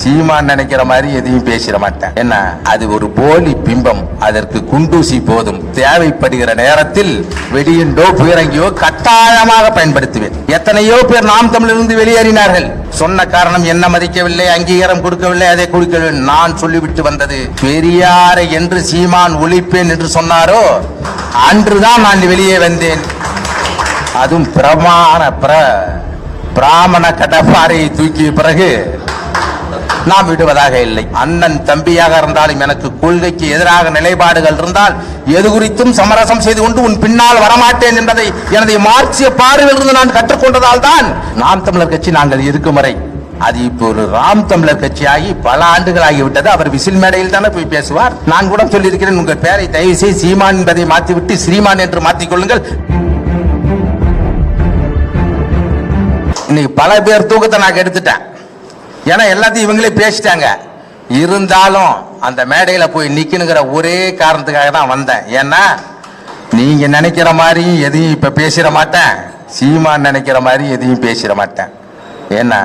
சீமான் நினைக்கிற மாதிரி எதையும் பேசிட மாட்டேன். என்ன? அது ஒரு போலி பிம்பம். அதற்கு குண்டூசி போதும். தேவைப்படுகிற நேரத்தில் வெடியுண்டோ பீரங்கியோ கட்டாயமாக பயன்படுத்துவேன். எத்தனையோ பேர் நாம் தமிழிலிருந்து வெளியேறினார்கள். சொன்ன காரணம் என்ன மதிக்கவில்லை அங்கீகாரம் கொடுக்கவில்லை அதை கொடுக்கவில்லை. நான் சொல்லிவிட்டு வந்தது பெரியாரை என்று சீமான் ஒழிப்பேன் என்று சொன்னாரோ? அன்றுதான் நான் வெளியே வந்தேன். அதுவும் பிரமாண பிர பிராமண கடப்பாறையை தூக்கிய பிறகு நாம் விடுவதாக இல்லை. அண்ணன் தம்பியாக இருந்தாலும் எனக்கு கொள்கைக்கு எதிராக நிலைப்பாடுகள் இருந்தால் எது குறித்தும் சமரசம் செய்து கொண்டு உன் பின்னால் வரமாட்டேன் என்பதை எனது மார்க்சிய பார்வையிலிருந்து நான் கற்றுக்கொண்டதால் தான் நாம் தமிழர் கட்சி நாங்கள் இருக்கும் வரை. அது இப்போ ஒரு ராம் தமிழர் கட்சியாகி பல ஆண்டுகள் ஆகிவிட்டது அவர் விசில் மேடையில் தானே போய் பேசுவார். நான் கூட சொல்லியிருக்கிறேன் உங்கள் பெயரை தயவு செய்து சீமான் என்பதை மாற்றிவிட்டு ஸ்ரீமான் என்று மாற்றிக்கொள்ளுங்கள் இன்னைக்கு பல பேர் தூக்கத்தை நான் எடுத்துட்டேன் ஏன்னா எல்லாத்தையும் இவங்களே பேசிட்டாங்க. இருந்தாலும் அந்த மேடையில் போய் நிற்கணுங்கிற ஒரே காரணத்துக்காக தான் வந்தேன். ஏன்னா நீங்கள் நினைக்கிற மாதிரி எதையும் இப்போ பேசிட மாட்டேன். சீமான் நினைக்கிற மாதிரி எதையும் பேசிட மாட்டேன். ஏன்னா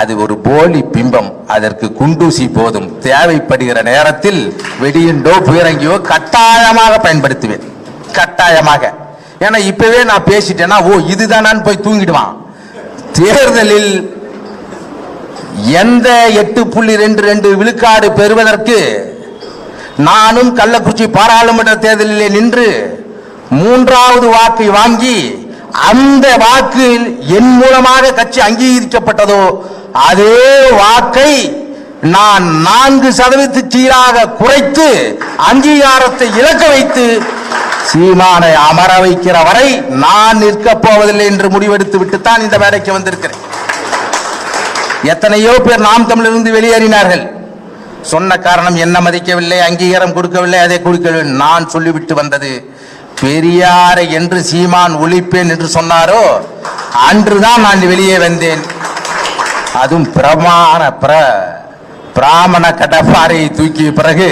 அது ஒரு போலி பிம்பம். அதற்கு குண்டூசி போதும். தேவைப்படுகிற நேரத்தில் வெடியுண்டோ பீரங்கியோ கட்டாயமாக பயன்படுத்துவேன். கட்டாயமாக. ஏன்னா இப்பவே நான் பேசிட்டேன்னா ஓ இதுதானான்னு போய் தூங்கிடுவான். தேர்தலில் எந்த எட்டு புள்ளி ரெண்டு ரெண்டு விழுக்காடு பெறுவதற்கு நானும் கள்ளக்குறிச்சி பாராளுமன்ற தேர்தலிலே நின்று மூன்றாவது வாக்கை வாங்கி அந்த வாக்கில் என் மூலமாக கட்சி அங்கீகரிக்கப்பட்டதோ அதே வாக்கை நான் நான்கு சதவீத சீராக குறைத்து அங்கீகாரத்தை இழக்க வைத்து சீமானை அமர வைக்கிற வரை நான் நிற்கப் போவதில்லை என்று முடிவெடுத்து விட்டுத்தான் இந்த வேலைக்கு வந்திருக்கிறேன். எத்தனையோ பேர் நாம் தமிழிலிருந்து வெளியேறினார்கள். சொன்ன காரணம் என்ன மதிக்கவில்லை அங்கீகாரம் கொடுக்கவில்லை அதை கொடுக்கவில்லை நான் சொல்லிவிட்டு வந்தது. பெரியாரை என்று சீமான் ஒழிப்பேன் என்று சொன்னாரோ அன்றுதான் நான் வெளியே வந்தேன். அதுவும் பிரமாண பிர பிராமண கடப்பாறையை தூக்கிய பிறகு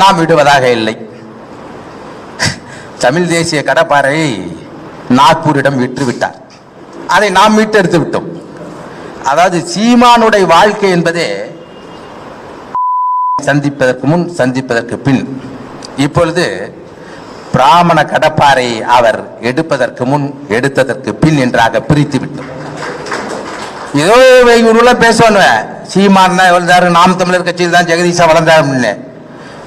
நாம் விடுவதாக இல்லை. தமிழ் தேசிய கடப்பாறை நாக்பூரிடம் விட்டுவிட்டார் அதை நாம் மீட்டெடுத்து விட்டோம். அதாவது சீமானுடைய வாழ்க்கை என்பதே சந்திப்பதற்கு முன் சந்திப்பதற்கு பின். இப்பொழுது பிராமண கடப்பாரை அவர் எடுப்பதற்கு முன் எடுத்ததற்கு பின் என்றாக பிரித்து விட்டோம் ஏதோ இவருள்ள பேசுவானுவேன் சீமான் தான் வளர்ந்தாரு நாம் தமிழர் கட்சியில் தான் ஜெகதீஷா வளர்ந்தாருன்னு.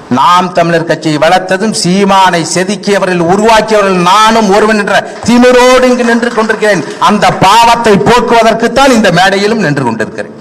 நாம் தமிழர் கட்சியை வளர்த்ததும் சீமானை செதுக்கியவர்கள் உருவாக்கியவர்கள் நானும் ஒருவன் என்ற திமிரோடு இங்கு நின்று கொண்டிருக்கிறேன். அந்த பாவத்தை போக்குவதற்குத்தான் இந்த மேடையிலும் நின்று கொண்டிருக்கிறேன்.